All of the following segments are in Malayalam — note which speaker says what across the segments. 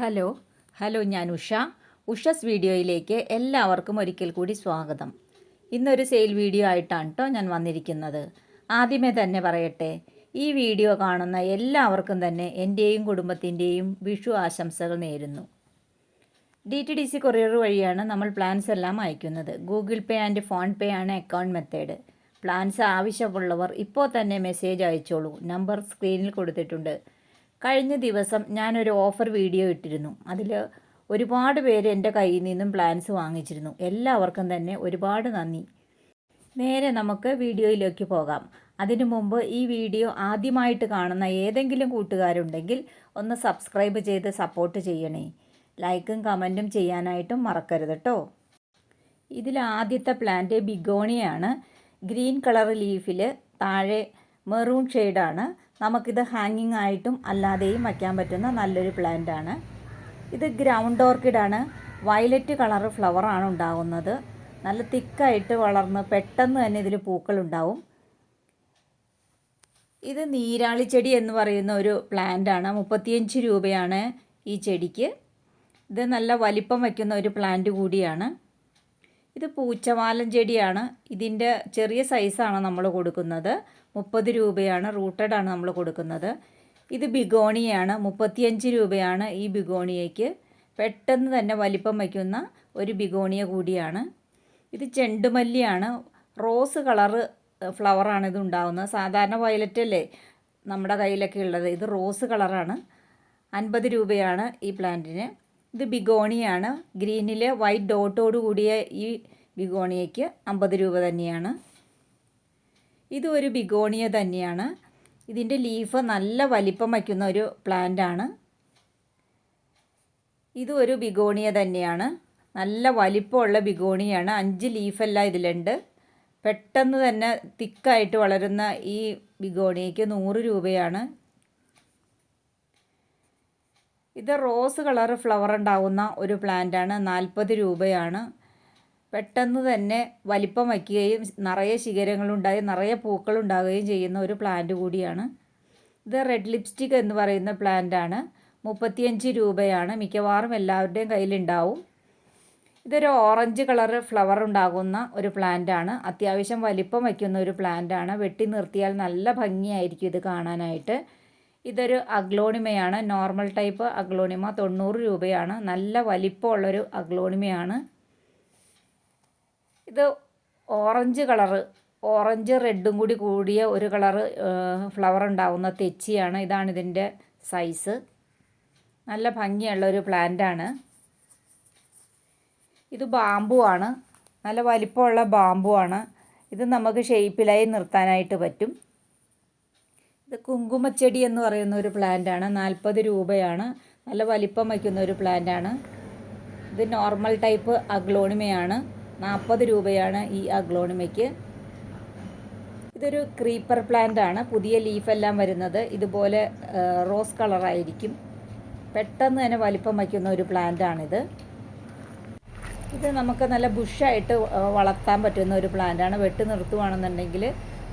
Speaker 1: ഹലോ ഹലോ ഞാൻ ഉഷ. ഉഷസ് വീഡിയോയിലേക്ക് എല്ലാവർക്കും ഒരിക്കൽ കൂടി സ്വാഗതം. ഇന്നൊരു സെയിൽ വീഡിയോ ആയിട്ടാണ് കേട്ടോ ഞാൻ വന്നിരിക്കുന്നത്. ആദ്യമേ തന്നെ പറയട്ടെ ഈ വീഡിയോ കാണുന്ന എല്ലാവർക്കും തന്നെ എന്റെയും കുടുംബത്തിന്റെയും വിഷു ആശംസകൾ നേരുന്നു. D T D C courier വഴിയാണ് നമ്മൾ പ്ലാൻസ് എല്ലാം അയക്കുന്നത്. Google Pay and PhonePe ആണ് അക്കൗണ്ട് മെത്തേഡ് പ്ലാൻസ് ആവശ്യമുള്ളവർ ഇപ്പോൾ തന്നെ മെസ്സേജ് അയച്ചോളൂ. നമ്പർ സ്ക്രീനിൽ കൊടുത്തിട്ടുണ്ട്. കഴിഞ്ഞ ദിവസം ഞാനൊരു ഓഫർ വീഡിയോ ഇട്ടിരുന്നു. അതിൽ ഒരുപാട് പേര് എന്റെ കയ്യിൽ നിന്നും പ്ലാൻസ് വാങ്ങിച്ചിരുന്നു. എല്ലാവർക്കും തന്നെ ഒരുപാട് നന്ദി. നേരെ നമുക്ക് വീഡിയോയിലേക്ക് പോകാം. അതിനു മുമ്പ് ഈ വീഡിയോ ആദ്യമായിട്ട് കാണുന്ന ഏതെങ്കിലും കൂട്ടുകാരുണ്ടെങ്കിൽ ഒന്ന് സബ്സ്ക്രൈബ് ചെയ്ത് സപ്പോർട്ട് ചെയ്യണേ. ലൈക്കും കമന്റും ചെയ്യാനായിട്ടും മറക്കരുത് കേട്ടോ ഇതിൽ ആദ്യത്തെ പ്ലാന്റ് ബിഗോണിയാണ് ഗ്രീൻ കളർ ലീഫിൽ താഴെ മെറൂൺ ഷെയ്ഡാണ് നമുക്കിത് ഹാങ്ങിങ് ആയിട്ടും അല്ലാതെയും വയ്ക്കാൻ പറ്റുന്ന നല്ലൊരു പ്ലാന്റ് ആണ്. ഇത് ഗ്രൗണ്ട് ഓർക്കിഡാണ് വയലറ്റ് കളർ ഫ്ലവറാണ് ഉണ്ടാകുന്നത് നല്ല തിക്കായിട്ട് വളർന്ന് പെട്ടെന്ന് തന്നെ ഇതിൽ പൂക്കളുണ്ടാവും ഇത് നീരാളി ചെടി എന്ന് പറയുന്ന ഒരു പ്ലാന്റ് ആണ്. മുപ്പത്തിയഞ്ച് രൂപയാണ് ഈ ചെടിക്ക്. ഇത് നല്ല വലിപ്പം വയ്ക്കുന്ന ഒരു പ്ലാന്റ് കൂടിയാണ്. ഇത് പൂച്ചവാലൻ ചെടിയാണ്. ഇതിന്റെ ചെറിയ സൈസാണ് നമ്മൾ കൊടുക്കുന്നത്. മുപ്പത് രൂപയാണ് റൂട്ടഡ് ആണ് നമ്മൾ കൊടുക്കുന്നത്. ഇത് ബിഗോണിയാണ് മുപ്പത്തിയഞ്ച് രൂപയാണ് ഈ ബിഗോണിയയ്ക്ക്. പെട്ടെന്ന് തന്നെ വലിപ്പം വയ്ക്കുന്ന ഒരു ബിഗോണിയ കൂടിയാണ്. ഇത് ചെണ്ടുമല്ലിയാണ്. റോസ് കളറ് ഫ്ലവറാണ് ഇത് ഉണ്ടാകുന്നത് സാധാരണ വയലറ്റ് അല്ലേ നമ്മുടെ കയ്യിലൊക്കെ ഉള്ളത്. ഇത് റോസ് കളറാണ്. അൻപത് രൂപയാണ് ഈ പ്ലാന്റിന് ഇത് ബിഗോണിയാണ്. ഗ്രീനിൽ വൈറ്റ് ഡോട്ടോട് കൂടിയ ഈ ബിഗോണിയയ്ക്ക് അമ്പത് രൂപ തന്നെയാണ്. ഇത് ഒരു ബിഗോണിയ തന്നെയാണ്. ഇതിന്റെ ലീഫ് നല്ല വലിപ്പം വയ്ക്കുന്ന ഒരു പ്ലാന്റ് ആണ്. ഇത് ഒരു ബിഗോണിയ തന്നെയാണ്. നല്ല വലിപ്പമുള്ള ബിഗോണിയാണ്. അഞ്ച് ലീഫെല്ലാം ഇതിലുണ്ട്. പെട്ടെന്ന് തന്നെ തിക്കായിട്ട് വളരുന്ന ഈ ബിഗോണിയയ്ക്ക് നൂറ് രൂപയാണ്. ഇത് റോസ് കളർ ഫ്ലവർ ഉണ്ടാകുന്ന ഒരു പ്ലാന്റാണ് നാൽപ്പത് രൂപയാണ്. പെട്ടെന്ന് തന്നെ വലിപ്പം വയ്ക്കുകയും നിറയെ ശിഖരങ്ങളുണ്ടായി നിറയെ പൂക്കളുണ്ടാകുകയും ചെയ്യുന്ന ഒരു പ്ലാന്റ് കൂടിയാണ്. ഇത് റെഡ് ലിപ്സ്റ്റിക് എന്ന് പറയുന്ന പ്ലാന്റാണ് മുപ്പത്തിയഞ്ച് രൂപയാണ്. മിക്കവാറും എല്ലാവരുടെയും കയ്യിലുണ്ടാവും ഇതൊരു ഓറഞ്ച് കളർ ഫ്ലവർ ഉണ്ടാകുന്ന ഒരു പ്ലാന്റാണ് അത്യാവശ്യം വലിപ്പം വയ്ക്കുന്ന ഒരു പ്ലാന്റാണ് വെട്ടി നിർത്തിയാൽ നല്ല ഭംഗിയായിരിക്കും ഇത് കാണാനായിട്ട്. ഇതൊരു അഗ്ലോണിമയാണ്. Normal type aglaonema. തൊണ്ണൂറ് രൂപയാണ്. നല്ല വലിപ്പമുള്ളൊരു അഗ്ലോണിമയാണ്. ഇത് ഓറഞ്ച് കളറ്. ഓറഞ്ച് റെഡും കൂടി കൂടിയ ഒരു കളറ് ഫ്ലവർ ഉണ്ടാവുന്ന തെച്ചിയാണ്. ഇതാണ് ഇതിന്റെ സൈസ് നല്ല ഭംഗിയുള്ള ഒരു പ്ലാന്റാണ് ഇത് ബാമ്പു ആണ്. നല്ല വലിപ്പമുള്ള ബാമ്പു ആണ്. ഇത് നമുക്ക് ഷേപ്പിലായി നിർത്താനായിട്ട് പറ്റും. ഇത് കുങ്കുമച്ചെടി എന്ന് പറയുന്ന ഒരു പ്ലാന്റാണ് നാൽപ്പത് രൂപയാണ്. നല്ല വലിപ്പം വയ്ക്കുന്ന ഒരു പ്ലാന്റാണ് ഇത് നോർമൽ ടൈപ്പ് അഗ്ലോണിമയാണ് നാൽപ്പത് രൂപയാണ് ഈ അഗ്ലോണിമയ്ക്ക്. ഇതൊരു ക്രീപ്പർ പ്ലാന്റ് ആണ്. പുതിയ ലീഫെല്ലാം വരുന്നത്. ഇതുപോലെ റോസ് കളറായിരിക്കും പെട്ടെന്ന് തന്നെ വലിപ്പം വയ്ക്കുന്ന ഒരു പ്ലാന്റ് ആണിത്. ഇത് നമുക്ക് നല്ല ബുഷായിട്ട് വളർത്താൻ പറ്റുന്ന ഒരു പ്ലാന്റാണ് വെട്ടി നിർത്തുവാണെന്നുണ്ടെങ്കിൽ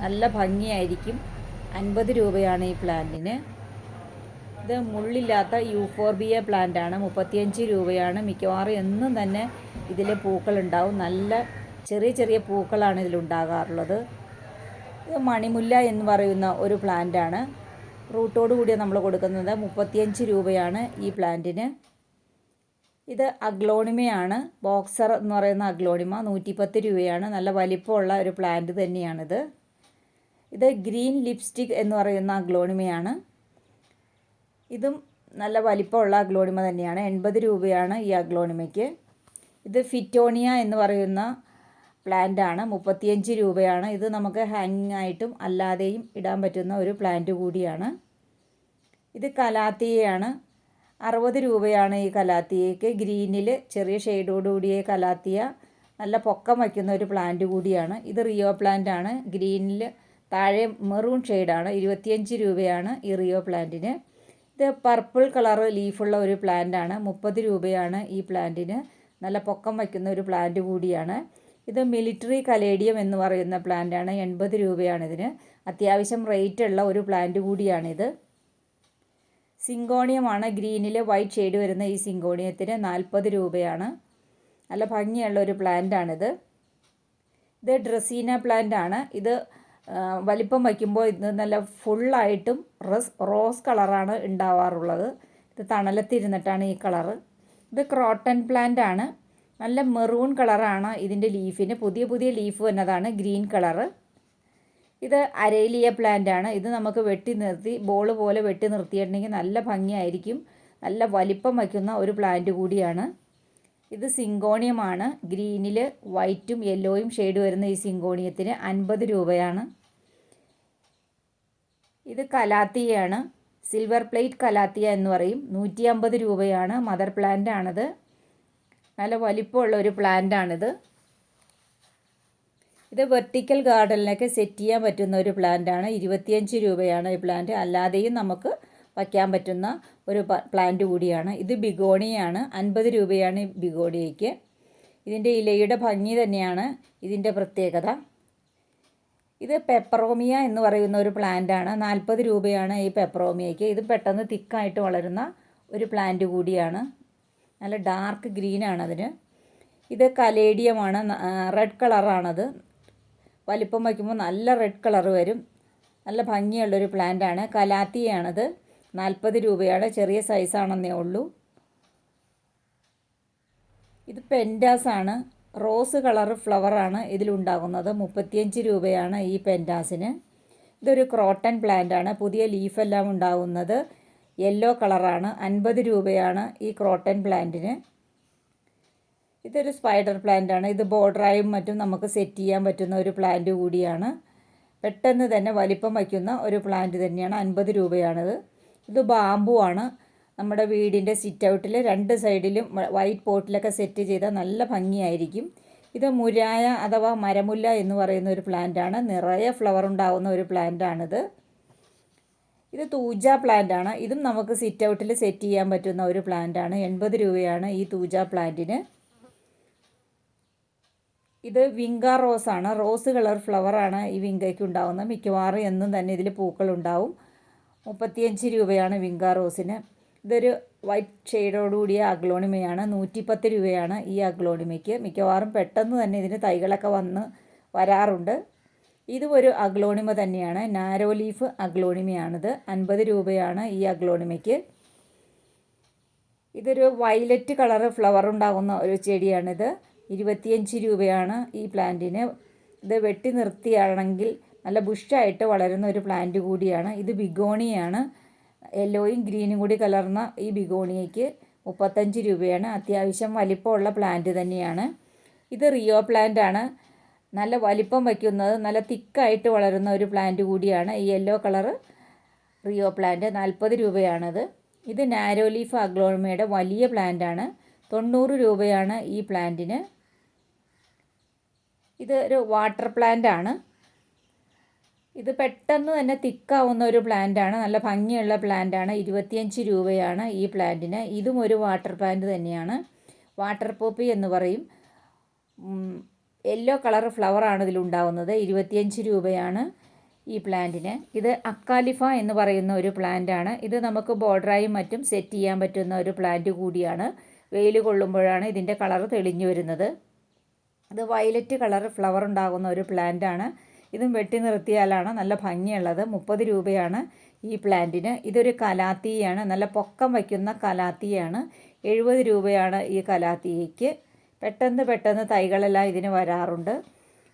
Speaker 1: നല്ല ഭംഗിയായിരിക്കും. അൻപത് രൂപയാണ് ഈ പ്ലാന്റിന്. ഇത് മുള്ളില്ലാത്ത യൂഫോർബിയ പ്ലാന്റ് ആണ് മുപ്പത്തിയഞ്ച് രൂപയാണ്. മിക്കവാറും എന്നും തന്നെ ഇതിൽ പൂക്കളുണ്ടാവും. നല്ല ചെറിയ ചെറിയ പൂക്കളാണ് ഇതിലുണ്ടാകാറുള്ളത് ഇത് മണിമുല്ല എന്ന് പറയുന്ന ഒരു പ്ലാന്റ് ആണ് റൂട്ടോട് കൂടി നമ്മൾ കൊടുക്കുന്നത്. മുപ്പത്തിയഞ്ച് രൂപയാണ് ഈ പ്ലാന്റിന്. ഇത് അഗ്ലോണിമയാണ്. ബോക്സർ എന്ന് പറയുന്ന അഗ്ലോണിമ. നൂറ്റിപ്പത്ത് രൂപയാണ്. നല്ല വലിപ്പമുള്ള ഒരു പ്ലാന്റ് തന്നെയാണിത്. ഇത് ഗ്രീൻ ലിപ്സ്റ്റിക് എന്ന് പറയുന്ന അഗ്ലോണിമയാണ്. ഇതും നല്ല വലിപ്പമുള്ള അഗ്ലോണിമ തന്നെയാണ്. എൺപത് രൂപയാണ് ഈ അഗ്ലോണിമയ്ക്ക്. ഇത് ഫിറ്റോണിയ എന്ന് പറയുന്ന പ്ലാന്റ് ആണ്. മുപ്പത്തിയഞ്ച് രൂപയാണ്. ഇത് നമുക്ക് ഹാങ്ങിങ് ആയിട്ടും അല്ലാതെയും ഇടാൻ പറ്റുന്ന ഒരു പ്ലാന്റ് കൂടിയാണ്. ഇത് കലാത്തിയയാണ്. അറുപത് രൂപയാണ് ഈ കലാത്തിയയ്ക്ക്. ഗ്രീനിൽ ചെറിയ ഷെയ്ഡോടുകൂടിയ കലാത്തിയ നല്ല പൊക്കം വയ്ക്കുന്ന ഒരു പ്ലാന്റ് കൂടിയാണ്. ഇത് റിയോ പ്ലാന്റ് ആണ്. ഗ്രീനിൽ താഴെ മെറൂൺ ഷെയ്ഡാണ്. ഇരുപത്തിയഞ്ച് രൂപയാണ് ഈ റിയോ പ്ലാന്റിന് ഇത് പർപ്പിൾ കളർ ലീഫുള്ള ഒരു പ്ലാന്റാണ് മുപ്പത് രൂപയാണ് ഈ പ്ലാന്റിന് നല്ല പൊക്കം വയ്ക്കുന്ന ഒരു പ്ലാന്റ് കൂടിയാണ്. ഇത് മിലിറ്ററി കലേഡിയം എന്ന് പറയുന്ന പ്ലാന്റാണ് എൺപത് രൂപയാണ് ഇതിന്. അത്യാവശ്യം റേറ്റ് ഉള്ള ഒരു പ്ലാന്റ് കൂടിയാണിത്. സിങ്കോണിയമാണ്. ഗ്രീനിൽ വൈറ്റ് ഷെയ്ഡ് വരുന്ന ഈ സിങ്കോണിയത്തിന് നാൽപ്പത് രൂപയാണ്. നല്ല ഭംഗിയുള്ള ഒരു പ്ലാന്റാണിത് ഇത് ഡ്രസീന പ്ലാന്റ് ആണ്. ഇത് വലിപ്പം വയ്ക്കുമ്പോൾ ഇത് നല്ല ഫുള്ളായിട്ടും റസ് റോസ് കളറാണ് ഉണ്ടാവാറുള്ളത്. ഇത് തണലത്തിരുന്നിട്ടാണ് ഈ കളറ്. ഇത് ക്രോട്ടൺ പ്ലാന്റ് ആണ്. നല്ല മെറൂൺ കളറാണ് ഇതിന്റെ ലീഫിന്. പുതിയ പുതിയ ലീഫ് വന്നതാണ് ഗ്രീൻ കളറ്. ഇത് അരയിലിയ പ്ലാന്റ് ആണ്. ഇത് നമുക്ക് വെട്ടി നിർത്തി ബോൾ പോലെ വെട്ടി നിർത്തിയിട്ടുണ്ടെങ്കിൽ നല്ല ഭംഗിയായിരിക്കും. നല്ല വലിപ്പം വയ്ക്കുന്ന ഒരു പ്ലാന്റ് കൂടിയാണ്. ഇത് സിങ്കോണിയമാണ്. ഗ്രീനിൽ വൈറ്റും യെല്ലോയും ഷെയ്ഡ് വരുന്ന ഈ സിങ്കോണിയത്തിന് അൻപത് രൂപയാണ്. ഇത് കലാത്തിയാണ് സിൽവർ പ്ലേറ്റ് കലാത്തിയ എന്ന് പറയും. നൂറ്റി അമ്പത് രൂപയാണ്. മദർ പ്ലാന്റ് ആണത്. നല്ല വലിപ്പമുള്ള ഒരു പ്ലാന്റ് ആണിത്. ഇത് വെർട്ടിക്കൽ ഗാർഡനിലൊക്കെ സെറ്റ് ചെയ്യാൻ പറ്റുന്ന ഒരു പ്ലാന്റ് ആണ്. ഇരുപത്തിയഞ്ച് രൂപയാണ് ഈ പ്ലാന്റ്. അല്ലാതെയും നമുക്ക് വയ്ക്കാൻ പറ്റുന്ന ഒരു പ്ലാന്റ് കൂടിയാണ്. ഇത് ബിഗോണിയാണ്. അൻപത് രൂപയാണ് ബിഗോണിയയ്ക്ക് ഇതിന്റെ ഇലയുടെ ഭംഗി തന്നെയാണ് ഇതിന്റെ പ്രത്യേകത. ഇത് പെപ്പറോമിയ എന്ന് പറയുന്ന ഒരു പ്ലാന്റ് ആണ്. നാൽപ്പത് രൂപയാണ് ഈ പെപ്പറോമിയയ്ക്ക് ഇത് പെട്ടെന്ന് തിക്കായിട്ട് വളരുന്ന ഒരു പ്ലാന്റ് കൂടിയാണ്. നല്ല ഡാർക്ക് ഗ്രീനാണ് അതിന് ഇത് കലേഡിയമാണ്. റെഡ് കളറാണത് വലിപ്പം വയ്ക്കുമ്പോൾ നല്ല റെഡ് കളർ വരും. നല്ല ഭംഗിയുള്ളൊരു പ്ലാന്റാണ് കലാത്തിയാണത്. നാൽപ്പത് രൂപയാണ്. ചെറിയ സൈസാണെന്നേ ഉള്ളൂ. ഇത് പെന്റാസ് ആണ്. റോസ് കളർ ഫ്ലവറാണ് ഇതിലുണ്ടാകുന്നത്. മുപ്പത്തിയഞ്ച് രൂപയാണ് ഈ പെന്റാസിന് ഇതൊരു ക്രോട്ടൺ പ്ലാന്റ് ആണ്. പുതിയ ലീഫെല്ലാം ഉണ്ടാകുന്നത്. യെല്ലോ കളറാണ് അൻപത് രൂപയാണ് ഈ ക്രോട്ടൺ പ്ലാന്റിന് ഇതൊരു സ്പൈഡർ പ്ലാന്റ് ആണ്. ഇത് ബോർഡറായും മറ്റും നമുക്ക് സെറ്റ് ചെയ്യാൻ പറ്റുന്ന ഒരു പ്ലാന്റ് കൂടിയാണ്. പെട്ടെന്ന് തന്നെ വലിപ്പം വയ്ക്കുന്ന ഒരു പ്ലാന്റ് തന്നെയാണ്. അൻപത് രൂപയാണിത്. ഇത് ബാമ്പു ആണ്. നമ്മുടെ വീടിന്റെ സിറ്റ് ഔട്ടിൽ രണ്ട് സൈഡിലും വൈറ്റ് പോട്ടിലൊക്കെ സെറ്റ് ചെയ്താൽ നല്ല ഭംഗിയായിരിക്കും. ഇത് മുരായ അഥവാ മരമുല്ല എന്ന് പറയുന്ന ഒരു പ്ലാന്റ് ആണ്. നിറയെ ഫ്ലവർ ഉണ്ടാകുന്ന ഒരു പ്ലാന്റ് ആണിത്. ഇത് തൂജ ആണ്. ഇതും നമുക്ക് സിറ്റ് ഔട്ടിൽ സെറ്റ് ചെയ്യാൻ പറ്റുന്ന ഒരു പ്ലാന്റ് ആണ്. എൺപത് രൂപയാണ് ഈ തൂജ പ്ലാന്റിന് ഇത് വിങ്ക റോസ് ആണ്. റോസ് കളർ ഫ്ലവറാണ് ഈ വിങ്കയ്ക്ക് ഉണ്ടാകുന്നത് മിക്കവാറും എന്നും തന്നെ ഇതിൽ പൂക്കളുണ്ടാവും മുപ്പത്തിയഞ്ച് രൂപയാണ് വിങ്കാ റോസിന്. ഇതൊരു വൈറ്റ് ഷെയ്ഡോടുകൂടിയ അഗ്ലോണിമയാണ്. നൂറ്റിപ്പത്ത് രൂപയാണ് ഈ അഗ്ലോണിമയ്ക്ക്. മിക്കവാറും പെട്ടെന്ന് തന്നെ ഇതിന് തൈകളൊക്കെ വന്ന് വരാറുണ്ട്. ഇതും ഒരു അഗ്ലോണിമ തന്നെയാണ്. നാരോ ലീഫ് അഗ്ലോണിമയാണിത്. അൻപത് രൂപയാണ് ഈ അഗ്ലോണിമയ്ക്ക്. ഇതൊരു വയലറ്റ് കളറ് ഫ്ലവർ ഉണ്ടാകുന്ന ഒരു ചെടിയാണിത്. ഇരുപത്തിയഞ്ച് രൂപയാണ് ഈ പ്ലാന്റിന്. ഇത് വെട്ടി നിർത്തിയാണെങ്കിൽ നല്ല ബുഷായിട്ട് വളരുന്ന ഒരു പ്ലാന്റ് കൂടിയാണ്. ഇത് ബിഗോണിയാണ്. യെല്ലോയും ഗ്രീനും കൂടി കലർന്ന ഈ ബിഗോണിയയ്ക്ക് മുപ്പത്തഞ്ച് രൂപയാണ്. അത്യാവശ്യം വലിപ്പമുള്ള പ്ലാന്റ് തന്നെയാണ്. ഇത് റിയോ പ്ലാന്റ് ആണ്. നല്ല വലിപ്പം വയ്ക്കുന്നത് നല്ല തിക്കായിട്ട് വളരുന്ന ഒരു പ്ലാന്റ് കൂടിയാണ്. ഈ യെല്ലോ കളറ് റിയോ പ്ലാന്റ് നാൽപ്പത് രൂപയാണത്. ഇത് നാരോലീഫ് അഗ്ലോമയുടെ വലിയ പ്ലാന്റ് ആണ്. തൊണ്ണൂറ് രൂപയാണ് ഈ പ്ലാന്റിന് ഇത് ഒരു വാട്ടർ പ്ലാന്റ് ആണ്. ഇത് പെട്ടെന്ന് തന്നെ തിക്കാവുന്ന ഒരു പ്ലാന്റ് ആണ് നല്ല ഭംഗിയുള്ള പ്ലാന്റ് ആണ് ഇരുപത്തിയഞ്ച് രൂപയാണ് ഈ പ്ലാന്റിന്. ഇതും ഒരു വാട്ടർ പ്ലാന്റ് തന്നെയാണ്. വാട്ടർ പോപ്പി എന്ന് പറയും. യെല്ലോ കളർ ഫ്ലവർ ഫ്ലവറാണ് ഇതിലുണ്ടാവുന്നത് ഇരുപത്തിയഞ്ച് രൂപയാണ് ഈ പ്ലാന്റിന്. ഇത് അക്കാലിഫ എന്ന് പറയുന്ന ഒരു പ്ലാന്റ് ആണ് ഇത് നമുക്ക് ബോർഡറായും മറ്റും സെറ്റ് ചെയ്യാൻ പറ്റുന്ന ഒരു പ്ലാന്റ് കൂടിയാണ്. വെയിൽ കൊള്ളുമ്പോഴാണ് ഇതിന്റെ കളർ തെളിഞ്ഞു വരുന്നത്. ഇത് വയലറ്റ് കളർ ഫ്ലവർ ഉണ്ടാകുന്ന ഒരു പ്ലാന്റ് ആണ് ഇതും വെട്ടി നിർത്തിയാലാണ് നല്ല ഭംഗിയുള്ളത്. മുപ്പത് രൂപയാണ് ഈ പ്ലാന്റിന്. ഇതൊരു കലാത്തീയാണ്. നല്ല പൊക്കം വയ്ക്കുന്ന കലാത്തീയാണ്. എഴുപത് രൂപയാണ് ഈ കലാത്തീയ്ക്ക്. പെട്ടെന്ന് പെട്ടെന്ന് തൈകളെല്ലാം ഇതിന് വരാറുണ്ട്.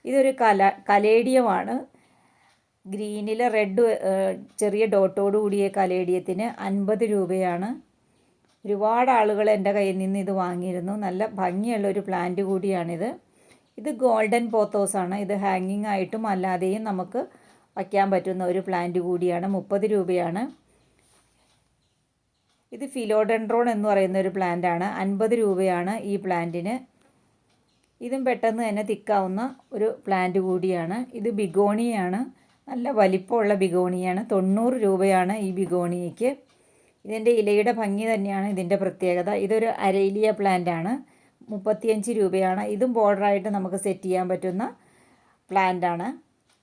Speaker 1: ഇതൊരു കല കലേഡിയമാണ്. ഗ്രീനിൽ റെഡ് ചെറിയ ഡോട്ടോട് കൂടിയ കലേഡിയത്തിന് അൻപത് രൂപയാണ്. ഒരുപാട് ആളുകൾ എന്റെ കയ്യിൽ നിന്ന് ഇത് വാങ്ങിയിരുന്നു. നല്ല ഭംഗിയുള്ള ഒരു പ്ലാന്റ് കൂടിയാണിത്. ഇത് ഗോൾഡൻ പോത്തോസ് ആണ് ഇത് ഹാങ്ങിങ് ആയിട്ടും അല്ലാതെയും നമുക്ക് വയ്ക്കാൻ പറ്റുന്ന ഒരു പ്ലാന്റ് കൂടിയാണ്. മുപ്പത് രൂപയാണ്. ഇത് ഫിലോഡെൻഡ്രോൺ എന്ന് പറയുന്ന ഒരു പ്ലാന്റ് ആണ്. അൻപത് രൂപയാണ് ഈ പ്ലാന്റിന് ഇതും പെട്ടെന്ന് തന്നെ തിക്കാവുന്ന ഒരു പ്ലാന്റ് കൂടിയാണ്. ഇത് ബിഗോണിയാണ്. നല്ല വലിപ്പമുള്ള ബിഗോണിയാണ്. തൊണ്ണൂറ് രൂപയാണ് ഈ ബിഗോണിയയ്ക്ക് ഇതിന്റെ ഇലയുടെ ഭംഗി തന്നെയാണ് ഇതിന്റെ പ്രത്യേകത. ഇതൊരു അരേലിയ പ്ലാന്റ് ആണ്. മുപ്പത്തിയഞ്ച് രൂപയാണ്. ഇതും ബോർഡറായിട്ട് നമുക്ക് സെറ്റ് ചെയ്യാൻ പറ്റുന്ന പ്ലാന്റ് ആണ്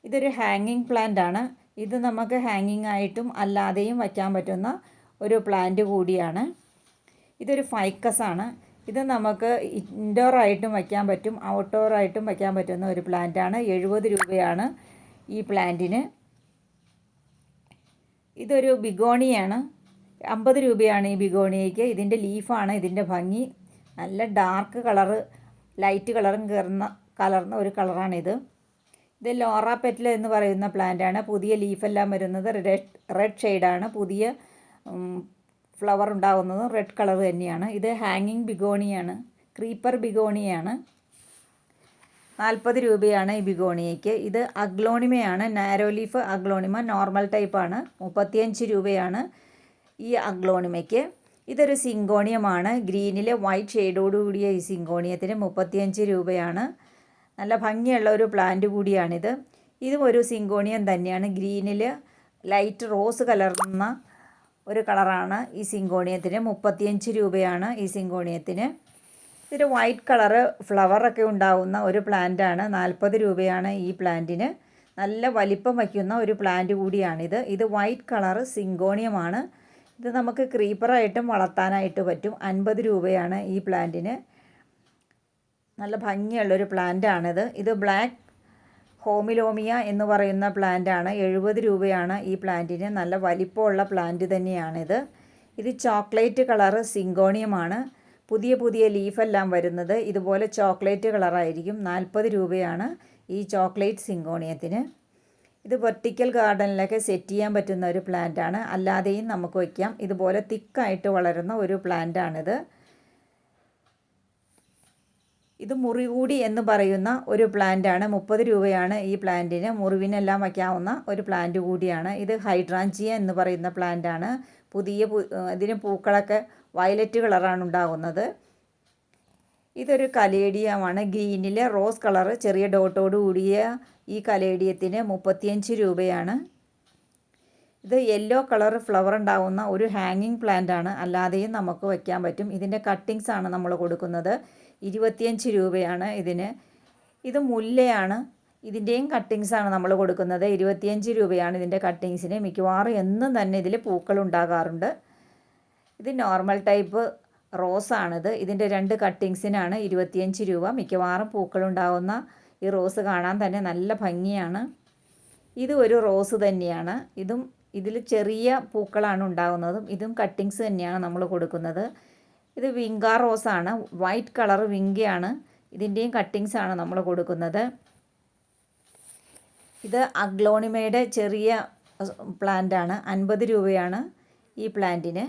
Speaker 1: ഇതൊരു ഹാങ്ങിങ് പ്ലാന്റ് ആണ് ഇത് നമുക്ക് ഹാങ്ങിങ് ആയിട്ടും അല്ലാതെയും വയ്ക്കാൻ പറ്റുന്ന ഒരു പ്ലാന്റ് കൂടിയാണ്. ഇതൊരു ഫൈക്കസ് ആണ് ഇത് നമുക്ക് ഇൻഡോർ ആയിട്ടും വയ്ക്കാൻ പറ്റും ഔട്ട്ഡോർ ആയിട്ടും വയ്ക്കാൻ പറ്റുന്ന ഒരു പ്ലാന്റാണ്. എഴുപത് രൂപയാണ് ഈ പ്ലാന്റിന്. ഇതൊരു ബിഗോണിയാണ്. അമ്പത് രൂപയാണ് ഈ ബിഗോണിയയ്ക്ക്. ഇതിന്റെ ലീഫാണ് ഇതിന്റെ ഭംഗി. നല്ല ഡാർക്ക് കളറ് ലൈറ്റ് കളറും കയറുന്ന കലർന്ന ഒരു കളറാണിത് ഇത് ലോറ പെറ്റൽ എന്ന് പറയുന്ന പ്ലാന്റ് ആണ്. പുതിയ ലീഫെല്ലാം വരുന്നത് റെഡ് റെഡ് ഷെയ്ഡാണ് പുതിയ ഫ്ലവർ ഉണ്ടാകുന്നതും റെഡ് കളർ തന്നെയാണ്. ഇത് ഹാങ്ങിങ് ബിഗോണിയാണ് ക്രീപ്പർ ബിഗോണിയാണ് നാൽപ്പത് രൂപയാണ് ഈ ബിഗോണിയയ്ക്ക് ഇത് അഗ്ലോണിമയാണ് നാരോ ലീഫ് അഗ്ലോണിമ നോർമൽ ടൈപ്പാണ് മുപ്പത്തിയഞ്ച് രൂപയാണ് ഈ അഗ്ലോണിമയ്ക്ക് ഇതൊരു സിങ്കോണിയമാണ്. ഗ്രീനിൽ വൈറ്റ് ഷെയ്ഡോട് കൂടിയ ഈ സിങ്കോണിയത്തിന് മുപ്പത്തിയഞ്ച് രൂപയാണ്. നല്ല ഭംഗിയുള്ള ഒരു പ്ലാന്റ് കൂടിയാണിത്. ഇതും ഒരു സിങ്കോണിയം തന്നെയാണ്. ഗ്രീനിൽ ലൈറ്റ് റോസ് കലർന്ന ഒരു കളറാണ് ഈ സിങ്കോണിയത്തിന്. മുപ്പത്തിയഞ്ച് രൂപയാണ് ഈ സിങ്കോണിയത്തിന്. ഇതൊരു വൈറ്റ് കളറ് ഫ്ലവറൊക്കെ ഉണ്ടാവുന്ന ഒരു പ്ലാന്റാണ്. നാൽപ്പത് രൂപയാണ് ഈ പ്ലാന്റിന്. നല്ല വലിപ്പം വയ്ക്കുന്ന ഒരു പ്ലാന്റ് കൂടിയാണിത്. ഇത് വൈറ്റ് കളറ് സിങ്കോണിയമാണ്. ഇത് നമുക്ക് ക്രീപ്പറായിട്ടും വളർത്താനായിട്ട് പറ്റും. അൻപത് രൂപയാണ് ഈ പ്ലാന്റിന്. നല്ല ഭംഗിയുള്ളൊരു പ്ലാന്റാണിത്. ഇത് ബ്ലാക്ക് ഹോമിലോമിയ എന്ന് പറയുന്ന പ്ലാന്റാണ്. എഴുപത് രൂപയാണ് ഈ പ്ലാന്റിന്. നല്ല വലിപ്പമുള്ള പ്ലാന്റ് തന്നെയാണിത്. ഇത് ചോക്ലേറ്റ് കളറ് സിങ്കോണിയമാണ്. പുതിയ പുതിയ ലീഫെല്ലാം വരുന്നത്. ഇതുപോലെ ചോക്ലേറ്റ് കളറായിരിക്കും. നാൽപ്പത് രൂപയാണ് ഈ ചോക്ലേറ്റ് സിങ്കോണിയത്തിന്. ഇത് വെർട്ടിക്കൽ ഗാർഡനിലൊക്കെ സെറ്റ് ചെയ്യാൻ പറ്റുന്ന ഒരു പ്ലാന്റ് ആണ്. അല്ലാതെയും നമുക്ക് വയ്ക്കാം ഇതുപോലെ തിക്കായിട്ട് വളരുന്ന ഒരു പ്ലാന്റ് പ്ലാന്റാണിത് ഇത് മുറികൂടി എന്ന് പറയുന്ന ഒരു പ്ലാന്റ് ആണ്. മുപ്പത് രൂപയാണ് ഈ പ്ലാന്റിന് മുറിവിനെല്ലാം വയ്ക്കാവുന്ന ഒരു പ്ലാന്റ് കൂടിയാണ്. ഇത് ഹൈഡ്രാഞ്ചിയ എന്ന് പറയുന്ന പ്ലാന്റ് ആണ്. പുതിയ ഇതിന് പൂക്കളൊക്കെ വയലറ്റ് കളറാണ് ഉണ്ടാകുന്നത് ഇതൊരു കലേഡിയമാണ്. ഗ്രീനിലെ റോസ് കളർ ചെറിയ ഡോട്ടോട് കൂടിയ ഈ കലേഡിയത്തിന് മുപ്പത്തിയഞ്ച് രൂപയാണ്. ഇത് യെല്ലോ കളർ ഫ്ലവർ ഉണ്ടാകുന്ന ഒരു ഹാങ്ങിങ് പ്ലാന്റ് ആണ്. അല്ലാതെയും നമുക്ക് വയ്ക്കാൻ പറ്റും. ഇതിന്റെ കട്ടിങ്സ് ആണ് നമ്മൾ കൊടുക്കുന്നത്. ഇരുപത്തിയഞ്ച് രൂപയാണ് ഇതിന്. ഇത് മുല്ലയാണ്. ഇതിന്റെയും കട്ടിങ്സ് ആണ് നമ്മൾ കൊടുക്കുന്നത്. ഇരുപത്തിയഞ്ച് രൂപയാണ് ഇതിന്റെ കട്ടിങ്സിന്. മിക്കവാറും എന്നും തന്നെ ഇതിൽ പൂക്കൾ ഉണ്ടാകാറുണ്ട്. ഇത് നോർമൽ ടൈപ്പ് റോസാണിത്. ഇതിന്റെ രണ്ട് കട്ടിങ്സിനാണ് ഇരുപത്തിയഞ്ച് രൂപ. മിക്കവാറും പൂക്കളുണ്ടാവുന്ന ഈ റോസ് കാണാൻ തന്നെ നല്ല ഭംഗിയാണ്. ഇത് ഒരു റോസ് തന്നെയാണ്. ഇതും ഇതിൽ ചെറിയ പൂക്കളാണ് ഉണ്ടാകുന്നതും ഇതും കട്ടിങ്സ് തന്നെയാണ് നമ്മൾ കൊടുക്കുന്നത്. ഇത് വിങ്ക റോസാണ്. വൈറ്റ് കളർ വിങ്കയാണ്. ഇതിന്റെയും കട്ടിങ്സ് ആണ് നമ്മൾ കൊടുക്കുന്നത്. ഇത് അഗ്ലോണിമയുടെ ചെറിയ പ്ലാന്റ് ആണ് അൻപത് രൂപയാണ് ഈ പ്ലാന്റിന്.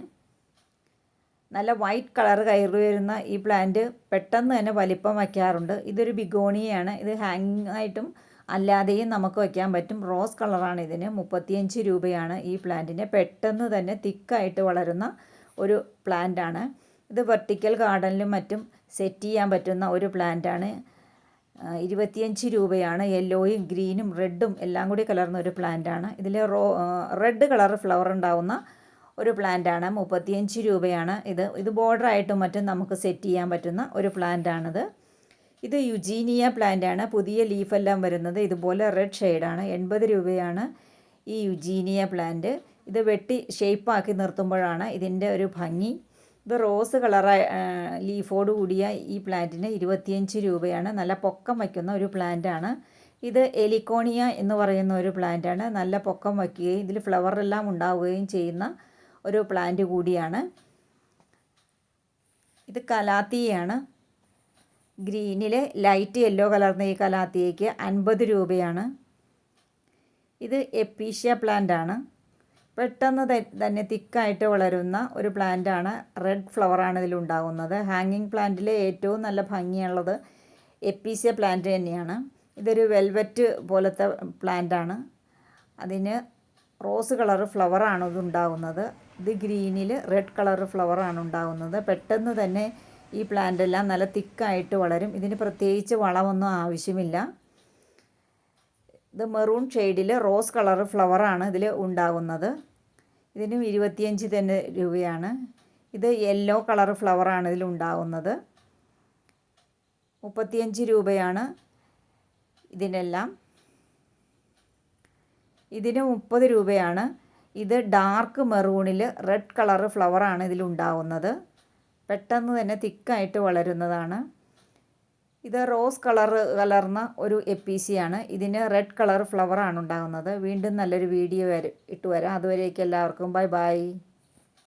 Speaker 1: നല്ല വൈറ്റ് കളർ കയറി വരുന്ന ഈ പ്ലാന്റ് പെട്ടെന്ന് തന്നെ വലിപ്പം വയ്ക്കാറുണ്ട്. ഇതൊരു ബിഗോണിയാണ് ഇത് ഹാങ്ങിങ് ആയിട്ടും അല്ലാതെയും നമുക്ക് വയ്ക്കാൻ പറ്റും. റോസ് കളറാണ് ഇതിന്. മുപ്പത്തിയഞ്ച് രൂപയാണ് ഈ പ്ലാന്റിന് പെട്ടെന്ന് തന്നെ തിക്കായിട്ട് വളരുന്ന ഒരു പ്ലാന്റാണ് ഇത് വെർട്ടിക്കൽ ഗാർഡനിലും മറ്റും സെറ്റ് ചെയ്യാൻ പറ്റുന്ന ഒരു പ്ലാന്റാണ് ഇരുപത്തിയഞ്ച് രൂപയാണ്. യെല്ലോയും ഗ്രീനും റെഡും എല്ലാം കൂടി കലർന്ന ഒരു പ്ലാന്റാണ് ഇതിൽ റോ റെഡ് കളർ ഫ്ലവർ ഉണ്ടാവുന്ന ഒരു പ്ലാന്റാണ്. മുപ്പത്തിയഞ്ച് രൂപയാണ് ഇത്. ഇത് ബോർഡറായിട്ടും മറ്റും നമുക്ക് സെറ്റ് ചെയ്യാൻ പറ്റുന്ന ഒരു പ്ലാന്റാണിത്. ഇത് യുജീനിയ പ്ലാന്റാണ്. പുതിയ ലീഫെല്ലാം വരുന്നത്. ഇതുപോലെ റെഡ് ഷെയ്ഡാണ്. എൺപത് രൂപയാണ് ഈ യുജീനിയ പ്ലാന്റ്. ഇത് വെട്ടി ഷേപ്പാക്കി നിർത്തുമ്പോഴാണ് ഇതിന്റെ ഒരു ഭംഗി. ഇത് റോസ് കളറായ ലീഫോട് കൂടിയ ഈ പ്ലാന്റിന് ഇരുപത്തിയഞ്ച് രൂപയാണ്. നല്ല പൊക്കം വയ്ക്കുന്ന ഒരു പ്ലാന്റാണ്. ഇത് എലിക്കോണിയ എന്ന് പറയുന്ന ഒരു പ്ലാന്റാണ്. നല്ല പൊക്കം വയ്ക്കുകയും ഇതിൽ ഫ്ലവറെല്ലാം ഉണ്ടാവുകയും ചെയ്യുന്ന ഒരു പ്ലാന്റ് കൂടിയാണ്. ഇത് കലാത്തിയാണ് ഗ്രീനിൽ ലൈറ്റ് യെല്ലോ കലർന്ന ഈ കലാത്തിയയ്ക്ക് അൻപത് രൂപയാണ്. ഇത് എപ്പീഷ്യ പ്ലാന്റ് ആണ്. പെട്ടെന്ന് തന്നെ തിക്കായിട്ട് വളരുന്ന ഒരു പ്ലാന്റാണ് റെഡ് ഫ്ലവറാണ് ഇതിലുണ്ടാകുന്നത് ഹാങ്ങിങ് പ്ലാന്റിലെ ഏറ്റവും നല്ല ഭംഗിയുള്ളത് എപ്പീസ്യ പ്ലാന്റ് തന്നെയാണ്. ഇതൊരു വെൽവെറ്റ് പോലത്തെ പ്ലാന്റാണ് അതിന് റോസ് കളർ ഫ്ലവറാണ് ഇത് ഉണ്ടാകുന്നത്. ഇത് ഗ്രീനിൽ റെഡ് കളർ ഫ്ലവറാണ് ഉണ്ടാകുന്നത് പെട്ടെന്ന് തന്നെ ഈ പ്ലാന്റ് എല്ലാം നല്ല തിക്കായിട്ട് വളരും. ഇതിന് പ്രത്യേകിച്ച് വളമൊന്നും ആവശ്യമില്ല. ഇത് മെറൂൺ ഷെയ്ഡിൽ റോസ് കളർ ഫ്ലവറാണ് ഇതിൽ ഉണ്ടാകുന്നത് ഇതിനും ഇരുപത്തിയഞ്ച് തന്നെ രൂപയാണ്. ഇത് യെല്ലോ കളർ ഫ്ലവറാണ് ഇതിൽ ഉണ്ടാകുന്നത് മുപ്പത്തിയഞ്ച് രൂപയാണ് ഇതിനെല്ലാം. ഇതിന് മുപ്പത് രൂപയാണ്. ഇത് ഡാർക്ക് മെറൂണിൽ റെഡ് കളറ് ഫ്ലവറാണ് ഇതിലുണ്ടാവുന്നത് പെട്ടെന്ന് തന്നെ തിക്കായിട്ട് വളരുന്നതാണ്. ഇത് റോസ് കളർ കലർന്ന ഒരു എപ്പീസിയാണ് ഇതിന് റെഡ് കളർ ഫ്ലവറാണ് ഉണ്ടാകുന്നത് വീണ്ടും നല്ലൊരു വീഡിയോ ഇട്ട് വരാം. അതുവരേക്കും എല്ലാവർക്കും ബൈ ബൈ